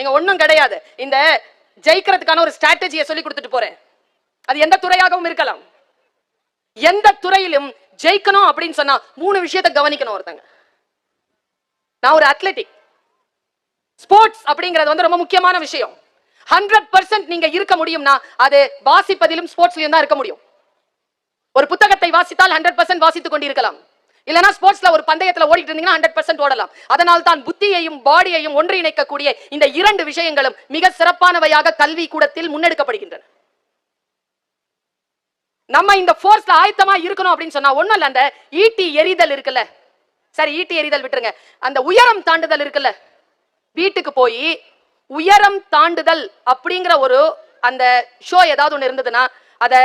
நீங்க ஒண்ணும் கிடையாது. இந்த ஜெயிக்கிறதுக்கான ஒரு ஸ்ட்ராட்டஜியை சொல்லி கொடுத்துட்டு போறேன். அது எந்த துறையாகவும் இருக்கலாம். எந்த துறையிலும் ஜெயிக்கணும் அப்படின்னு சொன்னா மூணு விஷயத்தை கவனிக்கணும் ஒருத்தங்க. நான் ஒரு அத்லெட்டிக் ஸ்போர்ட்ஸ் அப்படிங்கிறது வந்து ரொம்ப முக்கியமான விஷயம். ஹண்ட்ரட் பர்சன்ட் நீங்க இருக்க முடியும்னா அது வாசிப்பதிலும் ஸ்போர்ட்ஸ்லயும் தான் இருக்க முடியும். ஒரு புத்தகத்தை வாசித்தால் ஹண்ட்ரட் பர்சன்ட் வாசித்துக் கொண்டிருக்கலாம். இல்லைனா ஸ்போர்ட்ஸ்ல ஒரு பந்தயத்துல ஓடிட்டு இருந்தீங்கன்னா ஹண்ட்ரட் பர்சன்ட் ஓடலாம். அதனால் தான் புத்தியையும் பாடியையும் ஒன்றிணைக்கக்கூடிய இந்த இரண்டு விஷயங்களும் மிக சிறப்பானவையாக கல்வி கூடத்தில் முன்னெடுக்கப்படுகின்றன. நம்ம இந்த ஃபோர்ஸ்ல ஆயத்தமா இருக்கணும் அப்படின்னு சொன்னா ஒண்ணும் இல்ல அந்த ஈட்டி எரிதல் இருக்குல்ல. சரி ஈட்டி எரிதல் விட்டுருங்க. அந்த உயரம் தாண்டுதல் இருக்குல்ல. வீட்டுக்கு போய் உயரம் தாண்டுதல் அப்படிங்கிற ஒரு அந்த ஷோ ஏதாவது ஒன்று இருந்ததுன்னா அதை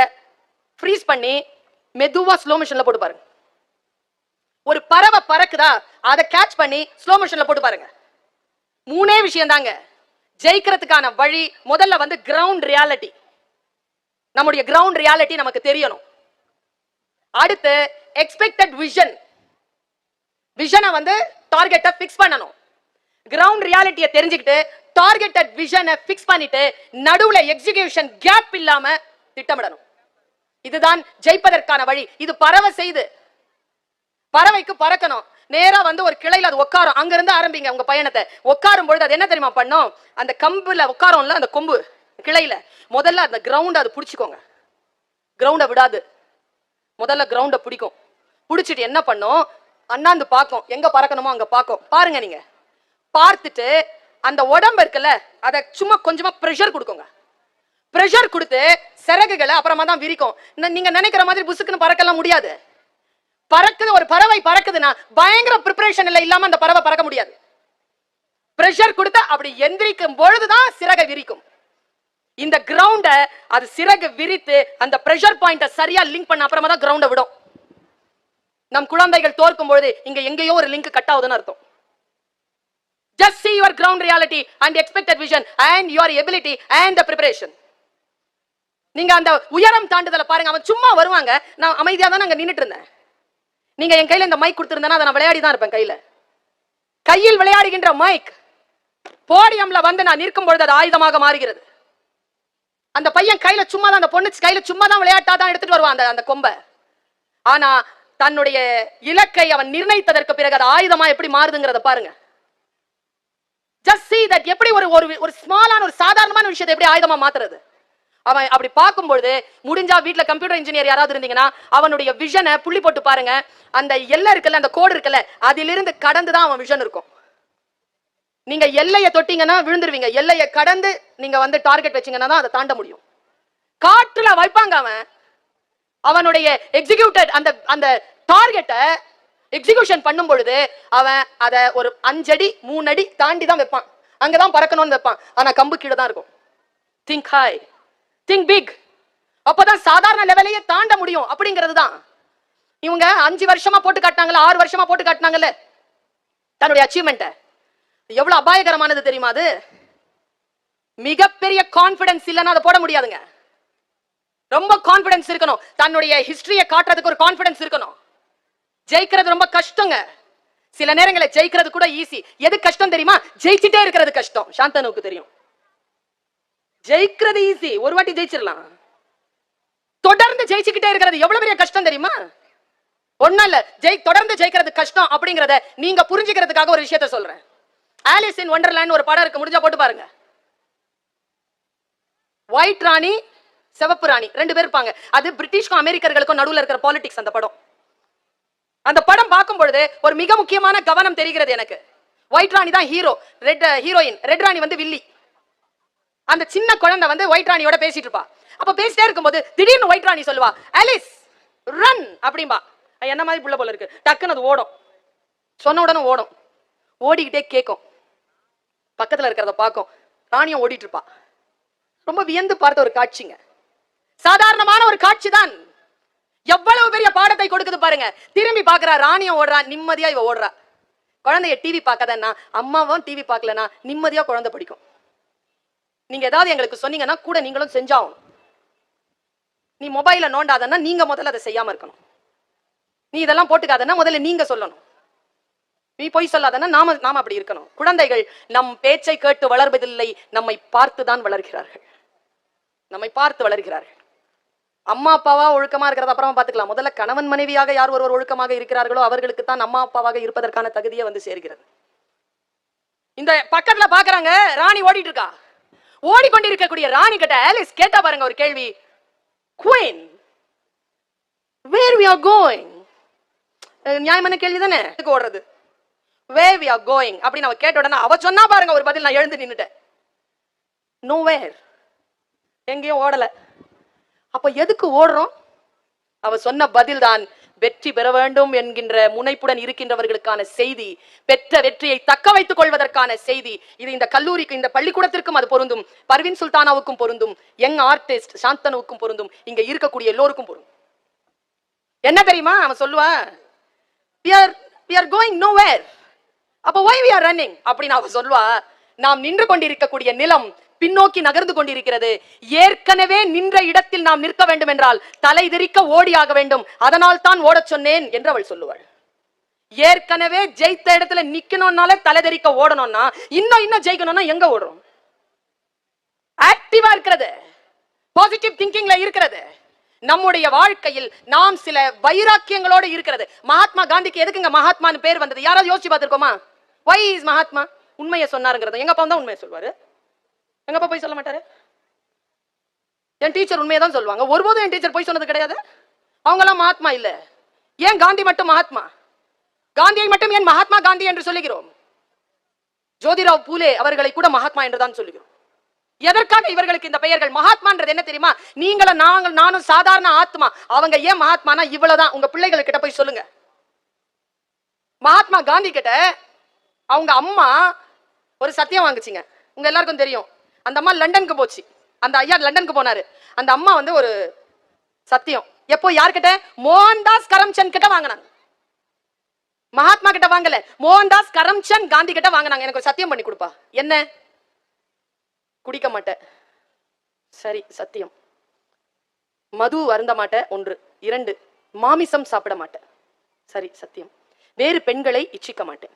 ஃப்ரீஸ் பண்ணி மெதுவாக ஸ்லோ மிஷினில் போட்டு பாருங்க. ஒரு பறவை பறக்குதா? அதை கேட்ச் பண்ணி ஸ்லோ மோஷன்ல போட்டு பாருங்க. மூணே விஷயம் தாங்க ஜெயிக்கிறதுக்கான வழி முதல்ல வந்து கிரவுண்ட் ரியாலிட்டி நம்முடைய கிரவுண்ட் ரியாலிட்டி நமக்கு தெரியணும். அடுத்து எக்ஸ்பெக்டட் விஷன் விஷனை வந்து டார்கெட்டை ஃபிக்ஸ் பண்ணணும். கிரவுண்ட் ரியாலிட்டியை தெரிஞ்சுக்கிட்டு டார்கெட்டட் விஷனை ஃபிக்ஸ் பண்ணிட்டு நடுவுல எக்ஸிகியூஷன் கேப் இல்லாம திட்டமிடணும். இதுதான் ஜெயிப்பதற்கான வழி. இது பறவை செய்து பறவைக்கு பறக்கணும். நேரா வந்து ஒரு கிளையில அது உட்காரும் அங்க இருந்து ஆரம்பிங்க உங்க பயணத்தை. உட்காரும் பொழுது அது என்ன தெரியுமா பண்ணும்? அந்த கம்புல உட்காரும்ல அந்த கொம்பு கிளையில. முதல்ல அந்த கிரவுண்ட் அது பிடிச்சிக்கோங்க. கிரவுண்டை விடாது. முதல்ல கிரவுண்டை பிடிக்கும். பிடிச்சிட்டு என்ன பண்ணும்? அண்ணாந்து பார்க்கும். எங்க பறக்கணுமோ அங்க பார்க்கும். பாருங்க நீங்க. பார்த்துட்டு அந்த உடம்பு இருக்குல்ல அதை சும்மா கொஞ்சமா ப்ரெஷர் கொடுக்குங்க. ப்ரெஷர் கொடுத்து சிறகுகளை அப்புறமா தான் விரிக்கும். நீங்க நினைக்கிற மாதிரி புசுக்குன்னு பறக்கலாம் முடியாது. பறக்குது ஒரு பறவை பறக்குதுன்னா பயங்கர ப்ரிப்பரேஷன் இல்லை இல்லாம அந்த பறவை பறக்க முடியாது. ப்ரெஷர் கொடுத்து அப்படி எந்திரிக்கும் பொழுதுதான் சிறகை விரிக்கும். இந்த கிரவுண்ட அது சிறகு விரித்து அந்த பிரஷர் பாயிண்ட சரியா லிங்க் பண்ண அப்புறமா தான் கிரவுண்ட விடும். நம் குழந்தைகள் தோற்கும் பொழுது இங்க எங்கேயோ ஒரு லிங்க் கட் ஆகுதுன்னு அர்த்தம். Just see your ground reality and expected vision and your ability and the preparation நீங்க அந்த உயரம் தாண்டுதலை பாருங்க அவன் சும்மா வருவாங்க. நான் அமைதியா தான் அங்க நின்றுட்டு இருந்தேன். நீங்க என் கையில இந்த மைக் கொடுத்திருந்தேன்னா அதை நான் விளையாடி தான் இருப்பேன் கையில. கையில் விளையாடுகின்ற மைக் போடியம்ல வந்து நான் நிற்கும் பொழுது அது ஆயுதமாக மாறுகிறது. அந்த பையன் கையில சும்மா தான் அந்த பொண்ணு கையில சும்மா தான் விளையாட்டா தான் எடுத்துட்டு வருவான் அந்த அந்த கொம்பை. ஆனா தன்னுடைய இலக்கை அவன் நிர்ணயித்ததற்கு பிறகு அது ஆயுதமா எப்படி மாறுதுங்கிறத பாருங்க. ஜஸ்ட் சி தட் எப்படி ஒரு ஒரு ஒரு ஸ்மாலான ஒரு சாதாரணமான விஷயத்தை எப்படி ஆயுதமா மாத்துறது? அவன் அப்படி பார்க்கும்பொழுது முடிஞ்சா வீட்டில் கம்ப்யூட்டர் இன்ஜினியர் யாராவது இருந்தீங்கன்னா அவனுடைய விஷனை புள்ளி போட்டு பாருங்க. அந்த எல்லை இருக்குல்ல அந்த கோடு இருக்குல்ல அதிலிருந்து கடந்து தான் அவன் விஷன் இருக்கும். நீங்க எல்லையை தொட்டீங்கன்னா விழுந்துருவீங்க. எல்லையை கடந்து நீங்க வந்து டார்கெட் வச்சீங்கன்னா தான் அதை தாண்ட முடியும். காற்றுல வைப்பாங்க அவன். அவனுடைய எக்ஸிக்யூட்டட் அந்த அந்த டார்கெட்டை எக்ஸிகியூஷன் பண்ணும் பொழுது அவன் அதை ஒரு அஞ்சடி மூணு அடி தாண்டி தான் வைப்பான். அங்கதான் பறக்கணும்னு வைப்பான். ஆனா கம்பு கீழே தான் இருக்கும். திங்க் ஹாய் திங்க் பிக் அப்பதான் சாதாரண லெவலையே தாண்ட முடியும் அப்படிங்கிறது தான் இவங்க அஞ்சு வருஷமா போட்டு காட்டினாங்கல்ல ஆறு வருஷமா போட்டு காட்டினாங்கல்ல. தன்னுடைய அச்சீவ்மெண்ட்டை எவ்வளவு அபாயகரமானது தெரியுமா அது? மிகப்பெரிய கான்பிடன்ஸ் இல்லைன்னா அதை போட முடியாதுங்க. ரொம்ப கான்பிடன்ஸ் இருக்கணும். தன்னுடைய ஹிஸ்டரியை காட்டுறதுக்கு ஒரு கான்பிடன்ஸ் இருக்கணும். ஜெயிக்கிறது ரொம்ப கஷ்டங்க. சில நேரங்களில் ஜெயிக்கிறது கூட ஈஸி எது கஷ்டம் தெரியுமா? ஜெயிச்சுட்டே இருக்கிறது கஷ்டம். சாந்தனுக்கு தெரியும். ஜெயிக்கிறது ஈஸி ஒரு வாட்டி ஜெயிச்சிடலாம். தொடர்ந்து ஜெயிச்சுக்கிட்டே இருக்கிறது எவ்வளவு பெரிய கஷ்டம் தெரியுமா? ஒன்னும் இல்ல. ஜெய் தொடர்ந்து ஜெயிக்கிறது கஷ்டம் அப்படிங்கறத நீங்க புரிஞ்சுக்கிறதுக்காக ஒரு விஷயத்த சொல்றேன். ஆலிஸ் இன் ஒண்டர்லேண்ட் ஒரு படம் இருக்கு. முடிஞ்சா போட்டு பாருங்க. ஒயிட் ராணி சிவப்பு ராணி ரெண்டு பேர் இருப்பாங்க. அது பிரிட்டிஷ்க்கும் அமெரிக்கர்களுக்கும் நடுவில் இருக்கிற பாலிடிக்ஸ் அந்த படம். அந்த படம் பார்க்கும் பொழுது ஒரு மிக முக்கியமான கவனம் தெரிகிறது எனக்கு. ஒயிட் ராணி தான் ஹீரோ ரெட் ஹீரோயின் ரெட் ராணி வந்து வில்லி. அந்த சின்ன குழந்தை வந்து ஒயிட் ராணியோட பேசிட்டு இருப்பா. அப்ப பேசிட்டே இருக்கும்போது திடீர்னு ஒயிட் ராணி சொல்லுவா அலிஸ் ரன் அப்படிம்பா. என்ன மாதிரி புள்ள போல இருக்கு? டக்குன்னு அது ஓடும். சொன்ன உடனே ஓடும். ஓடிக்கிட்டே கேட்கும் பக்கத்துல இருக்கிறத பார்க்கும். ராணியும் ஓடிட்டு இருப்பா. ரொம்ப வியந்து பார்த்த ஒரு காட்சிங்க. சாதாரணமான ஒரு காட்சி தான். எவ்வளவு பெரிய பாடத்தை கொடுக்குது பாருங்க. திரும்பி பாக்குறா ராணியும் ஓடுறா நிம்மதியா இவ ஓடுறா. குழந்தைய டிவி பார்க்காதன்னா அம்மாவும் டிவி பார்க்கலனா நிம்மதியா குழந்தை படிக்கும். நீங்க ஏதாவது எங்களுக்கு சொன்னீங்கன்னா கூட நீங்களும் செஞ்சாகணும். நீ மொபைல நோண்டாதன்னா நீங்க முதல்ல அதை செய்யாம இருக்கணும். நீ இதெல்லாம் போட்டுக்காதன்னா முதல்ல நீங்க சொல்லணும். நீ பொய் சொல்லாதன்னா நாம நாம அப்படி இருக்கணும். குழந்தைகள் நம் பேச்சை கேட்டு வளர்வதில்லை நம்மை பார்த்துதான் வளர்கிறார்கள். நம்மை பார்த்து வளர்கிறார்கள். அம்மா அப்பாவா ஒழுக்கமா இருக்கிறத அப்புறமா பார்த்துக்கலாம். முதல்ல கணவன் மனைவியாக யார் ஒருவர் ஒழுக்கமாக இருக்கிறார்களோ அவர்களுக்கு தான் அம்மா அப்பாவாக இருப்பதற்கான தகுதியை வந்து சேர்கிறது. இந்த பக்கத்துல பாக்குறாங்க ராணி ஓடிட்டு இருக்கா? ஓடிக்கொண்டிருக்கக்கூடிய ராணி கிட்ட ஆலிஸ் கேட்டா பாருங்க ஒரு கேள்வி. Queen where we are going நியாயமான கேள்வி தானே எதுக்கு ஓடுறது? வேர் வி ஆர் கோயிங் அப்படின்னு அவ கேட்ட உடனே அவ சொன்னா பாருங்க ஒரு பதில் நான் எழுந்து நின்னுட்டேன். நோ வேர் எங்கேயும் ஓடல. அப்ப எதுக்கு ஓடுறோம்? அவ சொன்ன பதில் தான் வெற்றி பெற வேண்டும் என்கின்ற முனைப்புடன் இருக்கின்றவர்களுக்கான செய்தி பெற்ற வெற்றியை தக்க வைத்துக் கொள்வதற்கான செய்தி. இது இந்த கல்லூரிக்கு இந்த பள்ளிக்கூடத்திற்கும் அது பொருந்தும். பர்வின் சுல்தானாவுக்கும் பொருந்தும். யங் ஆர்டிஸ்ட் சாந்தனுவுக்கும் பொருந்தும். இங்க இருக்கக்கூடிய எல்லோருக்கும் பொருந்தும். என்ன தெரியுமா? அவன் சொல்லுவான் கோயிங் are வேர் அப்போ going வி ஆர் ரன்னிங் அப்படின்னு அவன் சொல்லுவா நாம் நின்று கொண்டிருக்கக்கூடிய நிலம் பின்னோக்கி நகர்ந்து கொண்டிருக்கிறது. ஏற்கனவே நின்ற இடத்தில் நாம் நிற்க வேண்டும் என்றால் தலைதிரிக்க ஓடியாக வேண்டும். அதனால் தான் ஓடச் சொன்னேன் என்று அவள் சொல்லுவாள். ஏற்கனவே ஜெயித்த இடத்துல நிக்கணும்னாலே தலைதெறிக்க ஓடணும்னா இன்னும் இன்னும் ஜெயிக்கணும்னா எங்க ஓடுறோம்? ஆக்டிவா இருக்கிறது. பாசிட்டிவ் திங்கிங்ல இருக்கிறது. நம்முடைய வாழ்க்கையில் நாம் சில வைராக்கியங்களோடு இருக்கிறது. மகாத்மா காந்திக்கு எதுக்குங்க மகாத்மான்னு பேர் வந்தது? யாராவது யோசிச்சு பார்த்திருக்கோமா? Why is Mahatma? உண்மையை சொன்னாருங்கிறது. எங்க அப்பா தான் உண்மையை சொல்வாரு. எங்க அப்பா போய் சொல்ல மாட்டாரு? என் டீச்சர் உண்மையை தான் சொல்லுவாங்க. ஒருபோதும் என் டீச்சர் போய் சொன்னது கிடையாது. அவங்கெல்லாம் மகாத்மா இல்ல. ஏன் காந்தி மட்டும் மகாத்மா? காந்தியை மட்டும் ஏன் மகாத்மா காந்தி என்று சொல்லுகிறோம்? ஜோதிராவ் பூலே அவர்களை கூட மகாத்மா என்றுதான் சொல்லுகிறோம். எதற்காக இவர்களுக்கு இந்த பெயர்கள் மகாத்மான்றது என்ன தெரியுமா? நீங்களும் நாங்கள் நானும் சாதாரண ஆத்மா. அவங்க ஏன் மகாத்மானா? இவ்வளவுதான். உங்க பிள்ளைகள் கிட்ட போய் சொல்லுங்க. மகாத்மா காந்தி கிட்ட அவங்க அம்மா ஒரு சத்தியம் வாங்குச்சிங்க. உங்க எல்லாருக்கும் தெரியும். அந்த அம்மா லண்டனுக்கு போச்சு. அந்த ஐயா லண்டனுக்கு போனாரு. அந்த அம்மா வந்து ஒரு சத்தியம். எப்போ யார்கிட்ட? மோகன்தாஸ் கரம்சந்த் கிட்ட வாங்கினாங்க. மகாத்மா கிட்ட வாங்கல. மோகன்தாஸ் கரம்சந்த் காந்தி கிட்ட வாங்கினாங்க. எனக்கு ஒரு சத்தியம் பண்ணி கொடுப்பா. என்ன? குடிக்க மாட்டேன் சரி சத்தியம். மது அருந்த மாட்டேன் ஒன்று. இரண்டு. மாமிசம் சாப்பிட மாட்டேன் சரி சத்தியம். வேறு பெண்களை இச்சிக்க மாட்டேன்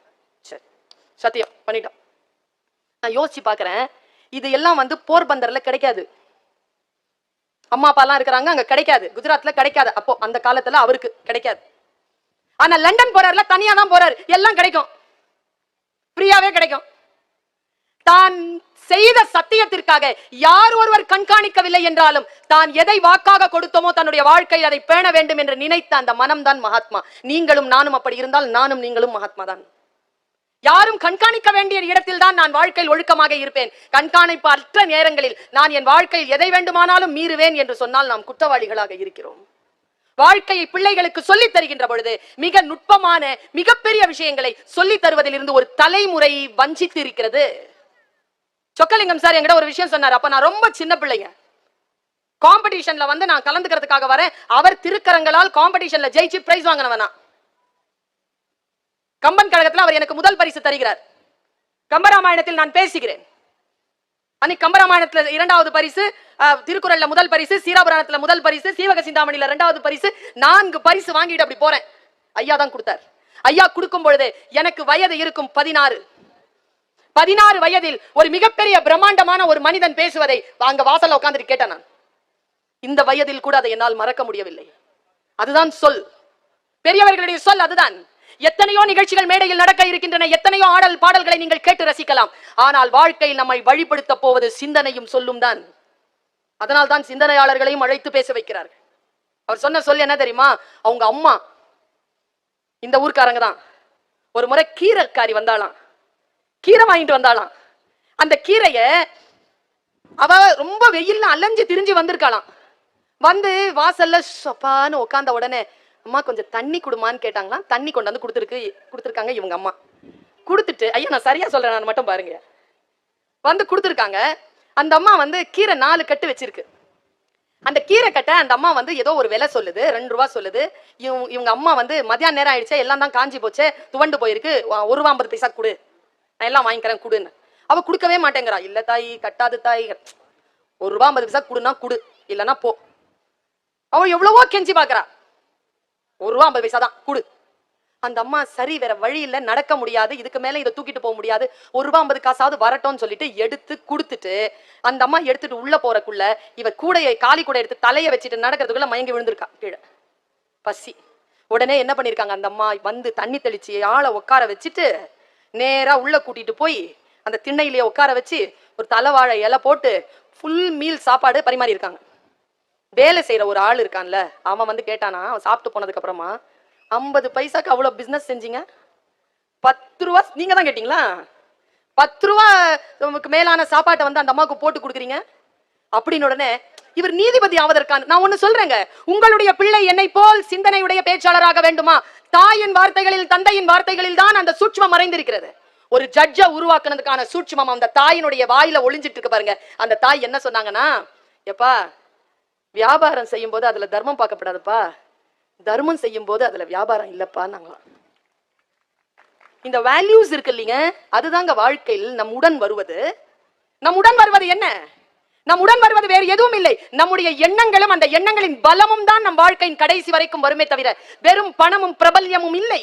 சரி. சத்தியம் பண்ணிட்டோம். நான் யோசிச்சு பார்க்குறேன் இது எல்லாம் வந்து போர்பந்தர்ல கிடைக்காது. அம்மா அப்பாலாம் இருக்கிறாங்க அங்க கிடைக்காது. குஜராத்ல கிடைக்காது. அப்போ அந்த காலத்துல அவருக்கு கிடைக்காது. ஆனா லண்டன் போறாருல தனியா தான் போறாரு. எல்லாம் கிடைக்கும். ஃப்ரீயாவே கிடைக்கும். தான் செய்த சத்தியத்திற்காக யார் ஒருவர் கண்காணிக்கவில்லை என்றாலும் தான் எதை வாக்காக கொடுத்தோமோ தன்னுடைய வாழ்க்கையில் அதை பேண வேண்டும் என்று நினைத்த அந்த மனம்தான் மகாத்மா. நீங்களும் நானும் அப்படி இருந்தால் நானும் நீங்களும் மகாத்மா தான் யாரும் கண்காணிக்க வேண்டிய இடத்தில் தான் நான் வாழ்க்கையில் ஒழுக்கமாக இருப்பேன். கண்காணிப்பு அற்ற நேரங்களில் நான் என் வாழ்க்கையில் எதை வேண்டுமானாலும் மீறுவேன் என்று சொன்னால் நாம் குற்றவாளிகளாக இருக்கிறோம். வாழ்க்கையை பிள்ளைகளுக்கு சொல்லித் தருகின்ற பொழுது மிக நுட்பமான மிகப்பெரிய விஷயங்களை சொல்லித் தருவதில் இருந்து ஒரு தலைமுறை வஞ்சித்து இருக்கிறது சொக்கலிங்கம் சார் என்கிட்ட ஒரு விஷயம் சொன்னார். அப்ப நான் ரொம்ப சின்ன பிள்ளைங்க. காம்படிஷன்ல வந்து நான் கலந்துக்கிறதுக்காக வரேன். அவர் திருக்கரங்களால் காம்படிஷன்ல ஜெயிச்சு பிரைஸ் வாங்கினவனா கம்பன் கழகத்தில் அவர் எனக்கு முதல் பரிசு தருகிறார். கம்பராமாயணத்தில் நான் பேசுகிறேன். அன்னைக்கு கம்பராமாயணத்துல இரண்டாவது பரிசு அஹ், திருக்குறள்ல முதல் பரிசு சீராபுராணத்துல முதல் பரிசு சீவக சிந்தாமணியில இரண்டாவது பரிசு நான்கு பரிசு வாங்கிட்டு அப்படி போறேன். ஐயா தான் கொடுத்தார். ஐயா கொடுக்கும் பொழுது எனக்கு வயது இருக்கும் பதினாறு. பதினாறு வயதில் ஒரு மிகப்பெரிய பிரம்மாண்டமான ஒரு மனிதன் பேசுவதை அங்க வாசல்ல உட்காந்துட்டு கேட்டேன் நான். இந்த வயதில் கூட அதை என்னால் மறக்க முடியவில்லை. அதுதான் சொல். பெரியவர்களுடைய சொல் அதுதான். எத்தனையோ நிகழ்ச்சிகள் மேடையில் நடக்க இருக்கின்றன எத்தனையோ ஆடல் பாடல்களை நீங்கள் கேட்டு ரசிக்கலாம். ஆனால் வாழ்க்கையில் நம்மை வழிபடுத்த போவது சிந்தனையும் சொல்லும் தான். அதனால் தான் சிந்தனையாளர்களையும் அழைத்து பேச வைக்கிறார்கள். அவர் சொன்ன சொல் என்ன தெரியுமா? அவங்க அம்மா இந்த ஊர்க்காரங்க தான். ஒரு முறை கீரைக்காரி வந்தாலாம் கீரை வாங்கிட்டு வந்தாலாம் அந்த கீரைய அவ ரொம்ப வெயில்ல அலைஞ்சு திரிஞ்சு வந்திருக்காளாம். வந்து வாசல்ல சொப்பான்னு உட்கார்ந்த உடனே அம்மா கொஞ்சம் தண்ணி குடுமான்னு கேட்டாங்களாம் தண்ணி கொண்டு வந்து கொடுத்துருக்கு கொடுத்துருக்காங்க இவங்க அம்மா. கொடுத்துட்டு ஐயா நான் சரியா சொல்றேன் நான் மட்டும் பாருங்க. வந்து கொடுத்துருக்காங்க. அந்த அம்மா வந்து கீரை நாலு கட்டு வச்சிருக்கு. அந்த கீரை கட்டை அந்த அம்மா வந்து ஏதோ ஒரு விலை சொல்லுது ரெண்டு ரூபா சொல்லுது. இவங்க இவங்க அம்மா வந்து மதியான நேரம் ஆயிடுச்சே எல்லாம் தான் காஞ்சி போச்சே துவண்டு போயிருக்கு வா- ஒரு ரூபா ஐம்பது பைசா கொடு. நான் எல்லாம் வாங்கிக்கிறேன் கொடுன்னு. அவ கொடுக்கவே மாட்டேங்கிறா. இல்ல தாய் கட்டாது தாய். ஒரு ரூபா ஐம்பது பைசா கொடுன்னா கொடு இல்லைன்னா போ. அவ எவ்வளவோ கெஞ்சி பாக்குறா. ஒரு ரூபா ஐம்பது பைசா தான் கொடு. அந்த அம்மா சரி வேற வழி இல்லை நடக்க முடியாது இதுக்கு மேல இதை தூக்கிட்டு போக முடியாது ஒரு ரூபா ஐம்பது காசாவது வரட்டும்னு சொல்லிட்டு எடுத்து கொடுத்துட்டு அந்த அம்மா எடுத்துட்டு உள்ள போறக்குள்ள இவ கூடையை காலி கூட எடுத்து தலையை வச்சுட்டு நடக்கிறதுக்குள்ள மயங்கி விழுந்திருக்கா கீழே. பசி. உடனே என்ன பண்ணிருக்காங்க அந்த அம்மா வந்து தண்ணி தெளிச்சு ஆளை உட்கார வச்சுட்டு நேரா உள்ள கூட்டிட்டு போய் அந்த திண்ணையிலேயே உட்கார வச்சு ஒரு தலைவாழை இலை போட்டு ஃபுல் மீல் சாப்பாடு பரிமாறி இருக்காங்க வேலை செய்யற ஒரு ஆள் இருக்கான்ல அவன் வந்து கேட்டானா அவன் சாப்பிட்டு போனதுக்கு அப்புறமா ஐம்பது பைசாக்கு அவ்வளோ பிஸ்னஸ் செஞ்சீங்க? பத்து ரூபா நீங்க தான் கேட்டீங்களா? பத்து ரூபா உங்களுக்கு மேலான சாப்பாட்டை வந்து அந்த அம்மாவுக்கு போட்டு கொடுக்குறீங்க? அப்படின்னு உடனே இவர் நீதிபதி ஆவதற்கான நான் ஒண்ணு சொல்றேங்க உங்களுடைய பிள்ளை என்னை போல் சிந்தனையுடைய பேச்சாளராக வேண்டுமா? தாயின் வார்த்தைகளில் தந்தையின் வார்த்தைகளில் தான் அந்த சூட்சமம் மறைந்திருக்கிறது. ஒரு ஜட்ஜை உருவாக்குனதுக்கான சூட்சமம் அந்த தாயினுடைய வாயில ஒளிஞ்சிட்டு இருக்கு பாருங்க. அந்த தாய் என்ன சொன்னாங்கன்னா எப்பா வியாபாரம் செய்யும்போது அதில் தர்மம் பார்க்கப்படாதுப்பா. தர்மம் செய்யும் போது வியாபாரம் இல்லைப்பா நாங்களாம் இந்த வேல்யூஸ் இருக்கு இல்லைங்க அதுதாங்க வாழ்க்கையில் நம் உடன் வருவது. நம் உடன் வருவது என்ன? நம் உடன் வருவது வேறு எதுவும் இல்லை. நம்முடைய எண்ணங்களும் அந்த எண்ணங்களின் பலமும் தான் நம் வாழ்க்கையின் கடைசி வரைக்கும் வருமே தவிர வெறும் பணமும் பிரபல்யமும் இல்லை.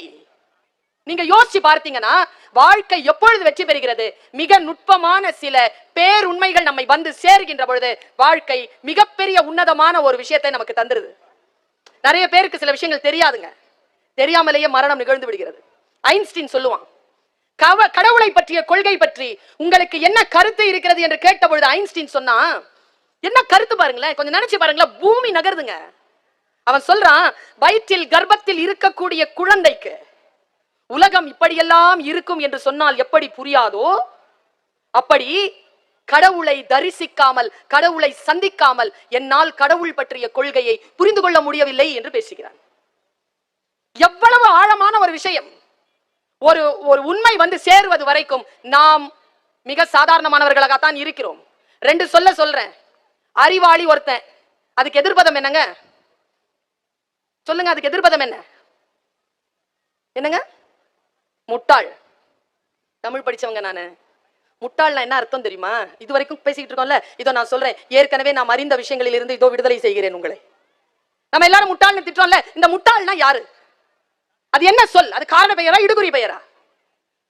நீங்க யோசிச்சு பார்த்தீங்கன்னா வாழ்க்கை எப்பொழுது வெற்றி பெறுகிறது? மிக நுட்பமான சில பேருண்மைகள் நம்மை வந்து சேர்கின்ற பொழுது வாழ்க்கை மிகப்பெரிய உன்னதமான ஒரு விஷயத்தை நமக்கு தந்துருது. நிறைய பேருக்கு சில விஷயங்கள் தெரியாதுங்க. தெரியாமலேயே மரணம் நிகழ்ந்து விடுகிறது. ஐன்ஸ்டீன் சொல்லுவான் கவ கடவுளை பற்றிய கொள்கை பற்றி உங்களுக்கு என்ன கருத்து இருக்கிறது? என்று கேட்ட பொழுது ஐன்ஸ்டீன் சொன்னா என்ன கருத்து பாருங்களேன் கொஞ்சம் நினைச்சு பாருங்களேன் பூமி நகருதுங்க. அவன் சொல்றான் வயிற்றில் கர்ப்பத்தில் இருக்கக்கூடிய குழந்தைக்கு உலகம் இப்படியெல்லாம் இருக்கும் என்று சொன்னால் எப்படி புரியாதோ? அப்படி கடவுளை தரிசிக்காமல் கடவுளை சந்திக்காமல் என்னால் கடவுள் பற்றிய கொள்கையை புரிந்து கொள்ள முடியவில்லை என்று பேசுகிறான் எவ்வளவு ஆழமான ஒரு விஷயம். ஒரு ஒரு உண்மை வந்து சேருவது வரைக்கும் நாம் மிக சாதாரணமானவர்களாகத்தான் இருக்கிறோம். ரெண்டு சொல்ல சொல்றேன். அறிவாளி ஒருத்தன் அதுக்கு எதிர்பதம் என்னங்க? சொல்லுங்க அதுக்கு எதிர்பதம் என்ன? என்னங்க? முட்டாள். தமிழ் படிச்சவங்க நானு. முட்டாள்னா என்ன அர்த்தம் தெரியுமா? இது வரைக்கும் பேசிக்கிட்டு இருக்கோம்ல இதோ நான் சொல்றேன். ஏற்கனவே நான் அறிந்த விஷயங்களில் இருந்து இதோ விடுதலை செய்கிறேன் உங்களை. நம்ம எல்லாரும் முட்டாள்னு திட்டுறோம்ல இந்த முட்டாள்னா யாரு? அது என்ன சொல்? அது காரண பெயரா இடுகுறி பெயரா?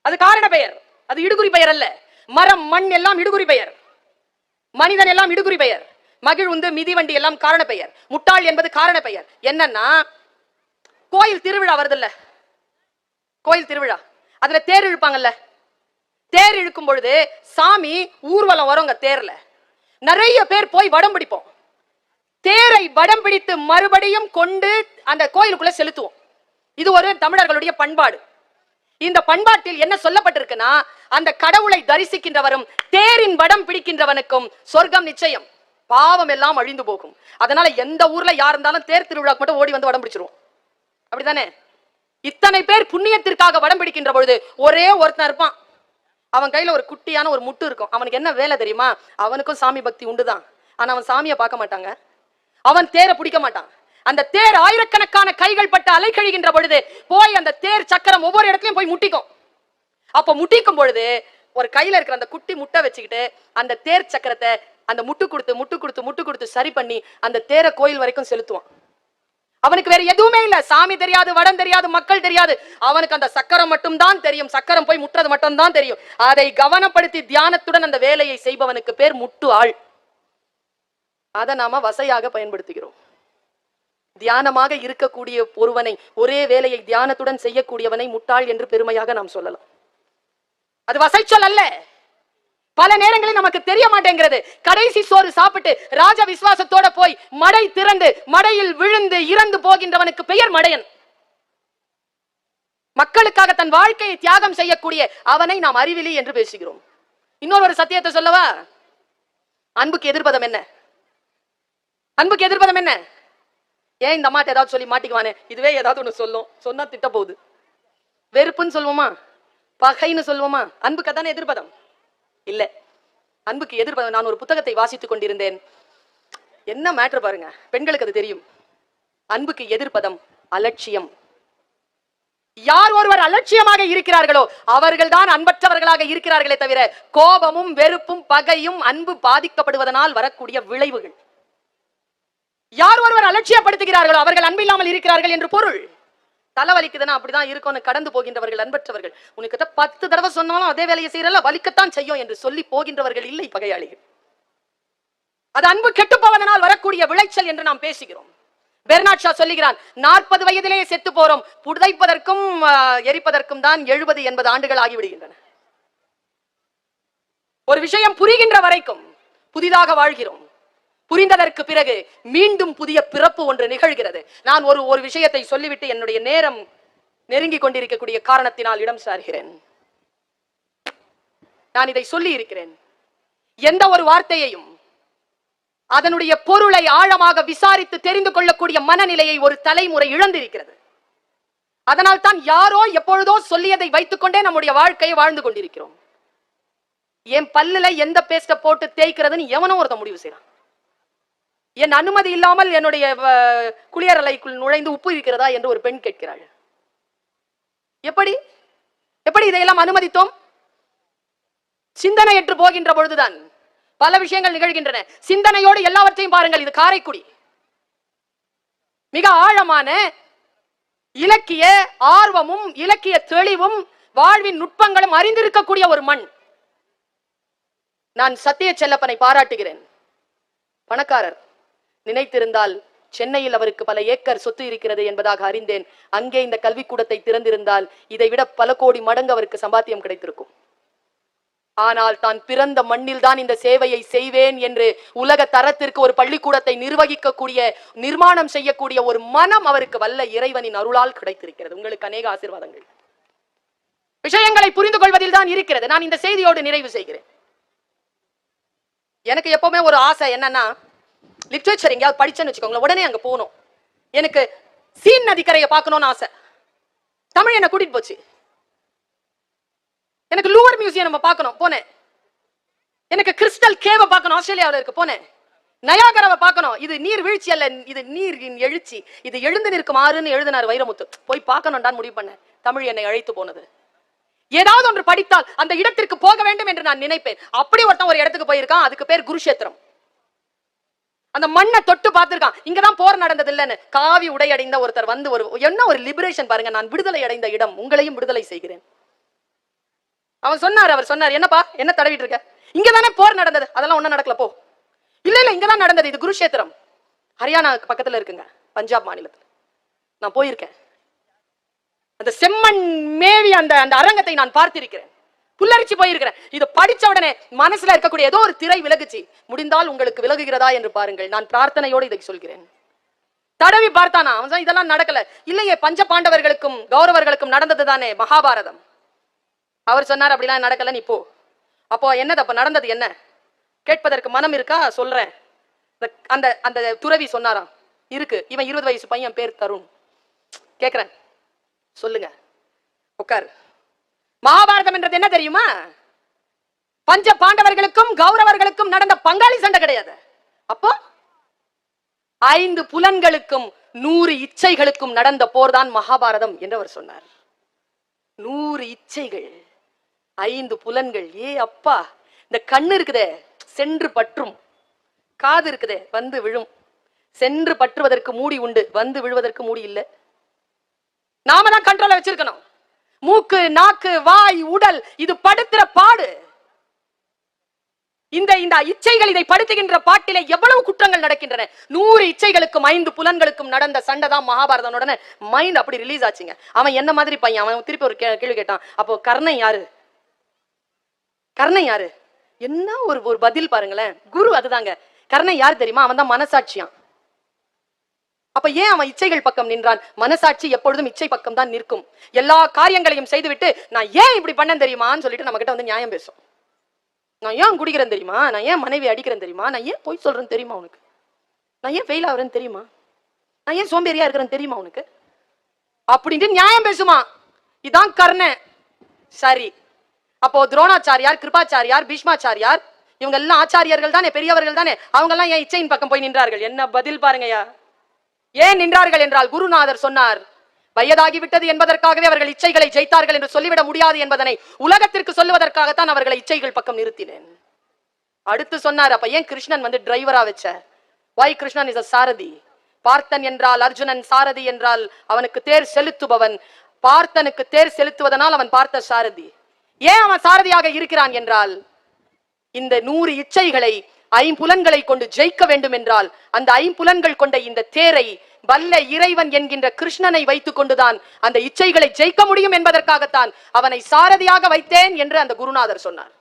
அது காரண பெயர். அது இடுகுறி பெயர் அல்ல. மரம் மண் எல்லாம் இடுகுறி பெயர். மனிதன் எல்லாம் இடுகுறி பெயர். மகிழ்வுந்து மிதிவண்டி எல்லாம் காரண பெயர். முட்டாள் என்பது காரண பெயர். என்னன்னா கோயில் திருவிழா வருதுல்ல. கோயில் திருவிழா. அதுல தேர் இழுப்பாங்கல்ல? தேர் இழுக்கும் பொழுது சாமி ஊர்வலம் வருங்க தேர்ல. நிறைய பேர் போய் வடம் பிடிப்போம். தேரை வடம் பிடித்து மறுபடியும் கொண்டு அந்த கோயிலுக்குள்ள செலுத்துவோம். இது ஒரு தமிழர்களுடைய பண்பாடு. இந்த பண்பாட்டில் என்ன சொல்லப்பட்டிருக்குன்னா அந்த கடவுளை தரிசிக்கின்றவரும் தேரின் வடம் பிடிக்கின்றவனுக்கும் சொர்க்கம் நிச்சயம். பாவம் எல்லாம் அழிந்து போகும். அதனால எந்த ஊர்ல யார் இருந்தாலும் தேர் திருவிழாக்கு மட்டும் ஓடி வந்து வடம் பிடிச்சிருவோம். அப்படிதானே இத்தனை பேர் புண்ணியத்திற்காக வடம் பிடிக்கின்ற பொழுது ஒரே ஒருத்தன் இருப்பான். அவன் கையில ஒரு குட்டியான ஒரு முட்டு இருக்கும். அவனுக்கு என்ன வேலை தெரியுமா? அவனுக்கும் சாமி பக்தி உண்டுதான். ஆனா அவன் சாமியை பார்க்க மாட்டாங்க. அவன் தேரை பிடிக்க மாட்டான். அந்த தேர் ஆயிரக்கணக்கான கைகள் பட்டு அலைக்கழிகின்ற பொழுது போய் அந்த தேர் சக்கரம் ஒவ்வொரு இடத்துலயும் போய் முட்டிக்கும். அப்ப முட்டிக்கும் பொழுது ஒரு கையில இருக்கிற அந்த குட்டி முட்டை வச்சுக்கிட்டு அந்த தேர் சக்கரத்தை அந்த முட்டு கொடுத்து முட்டு கொடுத்து முட்டு கொடுத்து சரி பண்ணி அந்த தேரை கோயில் வரைக்கும் செலுத்துவான். அவனுக்கு வேற எதுவுமே இல்ல. சாமி தெரியாது வடம் தெரியாது மக்கள் தெரியாது. அவனுக்கு அந்த சக்கரம் மட்டும் தான் தெரியும். சக்கரம் போய் முட்டுறது மட்டும் தான் தெரியும். அதை கவனப்படுத்தி தியானத்துடன் அந்த வேலையை செய்பவனுக்கு பேர் முட்டு ஆள் அதை நாம வசையாக பயன்படுத்துகிறோம். தியானமாக இருக்கக்கூடிய ஒருவனை ஒரே வேலையை தியானத்துடன் செய்யக்கூடியவனை முட்டாள் என்று பெருமையாக நாம் சொல்லலாம். அது வசைச்சொல் அல்ல. பல நேரங்களில் நமக்கு தெரிய மாட்டேங்கிறது. கடைசி சோறு சாப்பிட்டு ராஜ விசுவாசத்தோட போய் மடை திறந்து மடையில் விழுந்து இறந்து போகின்றவனுக்கு பெயர் மடையன். மக்களுக்காக தன் வாழ்க்கையை தியாகம் செய்யக்கூடிய அவனை நாம் அறிவிலி என்று பேசுகிறோம். இன்னொரு ஒரு சத்தியத்தை சொல்லவா? அன்புக்கு எதிர்ப்பதம் என்ன? அன்புக்கு எதிர்ப்பதம் என்ன? ஏன் இந்த அம்மாட்ட ஏதாவது சொல்லி மாட்டிக்குவானே? இதுவே ஏதாவது ஒன்று சொல்லும். சொன்னா திட்ட போகுது வெறுப்புன்னு சொல்லுவோமா பகைன்னு சொல்லுவோமா அன்புக்கு தானே எதிர்ப்பதம் இல்ல. அன்புக்கு எதிர்ப்பதம் நான் ஒரு புத்தகத்தை வாசித்துக் கொண்டிருந்தேன். என்ன மேட்ரு பாருங்க. பெண்களுக்கு அது தெரியும். அன்புக்கு எதிர்ப்பதம் அலட்சியம். யார் ஒருவர் அலட்சியமாக இருக்கிறார்களோ அவர்கள் தான் அன்பற்றவர்களாக இருக்கிறார்களே தவிர கோபமும் வெறுப்பும் பகையும் அன்பு பாதிக்கப்படுவதனால் வரக்கூடிய விளைவுகள். யார் ஒருவர் அலட்சியப்படுத்துகிறார்களோ அவர்கள் அன்பில்லாமல் இருக்கிறார்கள் என்று பொருள். தலை வலிக்குதுன்னா அப்படிதான் இருக்கும்னு கடந்து போகின்றவர்கள் அன்பற்றவர்கள். உனக்கிட்ட பத்து தடவை சொன்னாலும் அதே வேலையை செய்யறல வலிக்கத்தான் செய்யும் என்று சொல்லி போகின்றவர்கள் இல்லை பகையாளிகள். அது அன்பு கெட்டு போவதனால் வரக்கூடிய விளைச்சல் என்று நாம் பேசுகிறோம். பெர்னாட் ஷா சொல்லுகிறான் நாற்பது வயதிலேயே செத்து போறோம். புதைப்பதற்கும் எரிப்பதற்கும் தான் எழுபது எண்பது ஆண்டுகள் ஆகிவிடுகின்றன. ஒரு விஷயம் புரிகின்ற வரைக்கும் புதிதாக வாழ்கிறோம். புரிந்ததற்கு பிறகு மீண்டும் புதிய பிறப்பு ஒன்று நிகழ்கிறது. நான் ஒரு ஒரு விஷயத்தை சொல்லிவிட்டு என்னுடைய நேரம் நெருங்கி கொண்டிருக்கக்கூடிய காரணத்தினால் இடம் சார்கிறேன். நான் இதை சொல்லி இருக்கிறேன் எந்த ஒரு வார்த்தையையும் அதனுடைய பொருளை ஆழமாக விசாரித்து தெரிந்து கொள்ளக்கூடிய மனநிலையை ஒரு தலைமுறை இழந்திருக்கிறது. அதனால் தான் யாரோ எப்பொழுதோ சொல்லியதை வைத்துக்கொண்டே நம்முடைய வாழ்க்கையை வாழ்ந்து கொண்டிருக்கிறோம். என் பல்லுல எந்த பேஸ்ட போட்டு தேய்க்கிறதுன்னு எவனோ ஒருத்தன் முடிவு செய்யறான் என் அனுமதி இல்லாமல் என்னுடைய குளியரலைக்குள் நுழைந்து உப்பு இருக்கிறதா என்று ஒரு பெண் கேட்கிறாள். எப்படி? எப்படி இதையெல்லாம் அனுமதித்தோம்? சிந்தனையற்று போகின்ற பொழுதுதான் பல விஷயங்கள் நிகழ்கின்றன. சிந்தனையோடு எல்லாவற்றையும் பாருங்கள் இது காரைக்குடி. மிக ஆழமான இலக்கிய ஆர்வமும் இலக்கிய தெளிவும் வாழ்வின் நுட்பங்களும் அறிந்திருக்கக்கூடிய ஒரு மண். நான் சத்திய செல்லப்பனை பாராட்டுகிறேன். பணக்காரர் நினைத்திருந்தால் சென்னையில் அவருக்கு பல ஏக்கர் சொத்து இருக்கிறது என்பதாக அறிந்தேன். அங்கே இந்த கல்விக்கூடத்தை திறந்திருந்தால் இதை விட பல கோடி மடங்கு அவருக்கு சம்பாத்தியம் கிடைத்திருக்கும். ஆனால் தான் பிறந்த மண்ணில் தான் இந்த சேவையை செய்வேன் என்று உலக தரத்திற்கு ஒரு பள்ளிக்கூடத்தை நிர்வகிக்கக்கூடிய நிர்மாணம் செய்யக்கூடிய ஒரு மனம் அவருக்கு வல்ல இறைவனின் அருளால் கிடைத்திருக்கிறது. உங்களுக்கு அநேக ஆசீர்வாதங்கள். விஷயங்களை புரிந்து கொள்வதில் தான் இருக்கிறது. நான் இந்த செய்தியோடு நிறைவு செய்கிறேன். எனக்கு எப்பவுமே ஒரு ஆசை என்னன்னா லிட்ரேச்சர் எங்கேயாவது படிச்சேன்னு வச்சுக்கோங்களேன் உடனே அங்க போகணும். எனக்கு சீன் நதிக்கரையை பார்க்கணும்னு ஆசை. தமிழ் என்ன கூட்டிட்டு போச்சு. எனக்கு லூவர் மியூசியம் நம்ம பார்க்கணும் போனேன். எனக்கு கிறிஸ்டல் கேவை பார்க்கணும் ஆஸ்திரேலியாவில் இருக்கு போனேன். நயாகரவை பார்க்கணும். இது நீர் வீழ்ச்சி அல்ல இது நீரின் எழுச்சி. இது எழுந்து நிற்கும் ஆறுன்னு எழுதினார் வைரமுத்து. போய் பார்க்கணும்டான்னு முடிவு பண்ணேன். தமிழ் என்னை அழைத்து போனது. ஏதாவது ஒன்று படித்தால் அந்த இடத்திற்கு போக வேண்டும் என்று நான் நினைப்பேன். அப்படி ஒருத்தன் ஒரு இடத்துக்கு போயிருக்கான் அதுக்கு பேர் குருஷேத்திரம். அந்த மண்ணை தொட்டு பார்த்திருக்கான். இங்கதான் போர் நடந்தது இல்லைன்னு காவி உடை அடைந்த ஒருத்தர் வந்து ஒரு என்ன ஒரு லிபரேஷன் பாருங்க நான் விடுதலை அடைந்த இடம் உங்களையும் விடுதலை செய்கிறேன். அவன் சொன்னார் அவர் சொன்னார் என்னப்பா என்ன தடவிட்டு இருக்க? இங்க தானே போர் நடந்தது அதெல்லாம் ஒண்ணும் நடக்கல போ. இல்ல இல்ல இங்கதான் நடந்தது இது குருஷேத்திரம். ஹரியானா பக்கத்துல இருக்குங்க பஞ்சாப் மாநிலத்துல. நான் போயிருக்கேன். அந்த செம்மண் மேவி அந்த அந்த அரங்கத்தை நான் பார்த்திருக்கிறேன். புல்லரிச்சு போயிருக்கிறேன் இதை படிச்ச உடனே மனசுல இருக்கக்கூடிய ஏதோ ஒரு திரை விலகுச்சு. முடிந்தால் உங்களுக்கு விலகுகிறதா என்று பாருங்கள். நான் பிரார்த்தனையோடு இதை சொல்கிறேன். தடவி பார்த்தானா? அவன் இதெல்லாம் நடக்கல. இல்லையே பஞ்ச பாண்டவர்களுக்கும் கௌரவர்களுக்கும் நடந்தது தானே? மகாபாரதம். அவர் சொன்னார் அப்படிலாம் நடக்கல நீ போ. அப்போ என்னது? அப்ப நடந்தது என்ன? கேட்பதற்கு மனம் இருக்கா? சொல்றேன். இந்த- அந்த அந்த துறவி சொன்னாராம் இருக்கு. இவன் இருபது வயசு பையன் பேர் தருண். கேக்குறேன். சொல்லுங்க. உட்காரு. மகாபாரதம் என்றது என்ன தெரியுமா? பஞ்ச பாண்டவர்களுக்கும் கௌரவர்களுக்கும் நடந்த பங்காளி சண்டை கிடையாது. அப்போ ஐந்து புலன்களுக்கும் நூறு இச்சைகளுக்கும் நடந்த போர்தான் மகாபாரதம் என்று அவர் சொன்னார். நூறு இச்சைகள் ஐந்து புலன்கள். ஏ அப்பா இந்த கண்ணு இருக்குதே சென்று பற்றும். காது இருக்குதே வந்து விழும். சென்று பற்றுவதற்கு மூடி உண்டு வந்து விழுவதற்கு மூடி இல்லை. நாம தான் கண்ட்ரோல வச்சிருக்கணும். மூக்கு நாக்கு வாய் உடல் இது படுத்துற பாடு. இந்த இந்த இச்சைகள் இதை படுத்துகின்ற பாட்டிலே எவ்வளவு குற்றங்கள் நடக்கின்றன? நூறு இச்சைகளுக்கும் ஐந்து புலன்களுக்கும் நடந்த சண்டை தான் மகாபாரதனுடனே மைண்ட் அப்படி ரிலீஸ் ஆச்சுங்க. அவன் என்ன மாதிரி பையன்? அவன் திருப்பி ஒரு கே- கேள்வி கேட்டான். அப்போ கர்ணன் யாரு? கர்ணன் யாரு? என்ன ஒரு ஒரு பதில் பாருங்களேன். குரு அதுதாங்க. கர்ணன் யார் தெரியுமா? அவன் தான் மனசாட்சியான். அப்ப ஏன் அவன் இச்சைகள் பக்கம் நின்றான்? மனசாட்சி எப்பொழுதும் இச்சை பக்கம் தான் நிற்கும். எல்லா காரியங்களையும் செய்துவிட்டு நான் ஏன் இப்படி பண்ணேன் தெரியுமான்னு சொல்லிட்டு நம்ம கிட்ட வந்து நியாயம் பேசும். நான் ஏன் குடிக்கிறேன் தெரியுமா? நான் ஏன் மனைவி அடிக்கிறேன் தெரியுமா? நான் ஏன் பொய் சொல்றேன்னு தெரியுமா உனக்கு? நான் ஏன் ஃபெயில் ஆகுறேன்னு தெரியுமா? நான் ஏன் சோம்பேறியா இருக்கிறேன்னு தெரியுமா உனக்கு? அப்படின்ட்டு நியாயம் பேசுமா? இதான் கர்ணன் சரி. அப்போ துரோணாச்சாரியார் கிருபாச்சாரியார் பீஷ்மாச்சாரியார் இவங்க எல்லாம் ஆச்சாரியர்கள் தானே பெரியவர்கள் தானே? அவங்க எல்லாம் ஏன் இச்சையின் பக்கம் போய் நின்றார்கள்? என்ன பதில் பாருங்கய்யா. ஏன் நின்றார்கள் என்றால் குருநாதர் சொன்னார் வயதாகிவிட்டது என்பதற்காகவே அவர்கள் இச்சைகளை ஜெயித்தார்கள் என்று சொல்லிவிட முடியாது என்பதனை உலகத்திற்கு சொல்லுவதற்காகத்தான் அவர்களை இச்சைகள் பக்கம் நிறுத்தினேன். அடுத்து சொன்னார் அப்ப ஏன் கிருஷ்ணன் வந்து டிரைவரா வச்ச? Why Krishnan is a Sarathi? Parthan என்றால் அர்ஜுனன் சாரதி என்றால் அவனுக்கு தேர் செலுத்துபவன். பார்த்தனுக்கு தேர் செலுத்துவதனால் அவன் பார்த்த சாரதி. ஏன் அவன் சாரதியாக இருக்கிறான் என்றால் இந்த நூறு இச்சைகளை ஐம்புலன்களை கொண்டு ஜெயிக்க வேண்டும் என்றால் அந்த ஐம்புலன்கள் கொண்ட இந்த தேரை வல்ல இறைவன் என்கின்ற கிருஷ்ணனை வைத்துக் கொண்டுதான் அந்த இச்சைகளை ஜெயிக்க முடியும் என்பதற்காகத்தான் அவனை சாரதியாக வைத்தேன் என்று அந்த குருநாதர் சொன்னார்.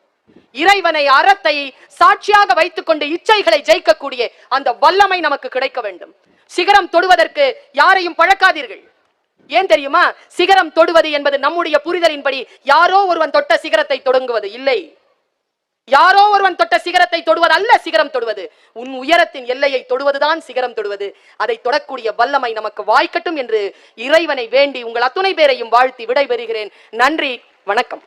இறைவனை அறத்தை சாட்சியாக வைத்துக் கொண்டு இச்சைகளை ஜெயிக்கக்கூடிய அந்த வல்லமை நமக்கு கிடைக்க வேண்டும். சிகரம் தொடுவதற்கு யாரையும் பழக்காதீர்கள். ஏன் தெரியுமா? சிகரம் தொடுவது என்பது நம்முடைய புரிதலின்படி யாரோ ஒருவன் தொட்ட சிகரத்தை தொடங்குவது இல்லை. யாரோ ஒருவன் தொட்ட சிகரத்தை தொடுவது அல்ல சிகரம் தொடுவது. உன் உயரத்தின் எல்லையை தொடுவதுதான் சிகரம் தொடுவது. அதை தொடக்கூடிய வல்லமை நமக்கு வாய்க்கட்டும் என்று இறைவனை வேண்டி உங்கள் அத்துணை பேரையும் வாழ்த்தி விடைபெறுகிறேன். நன்றி வணக்கம்.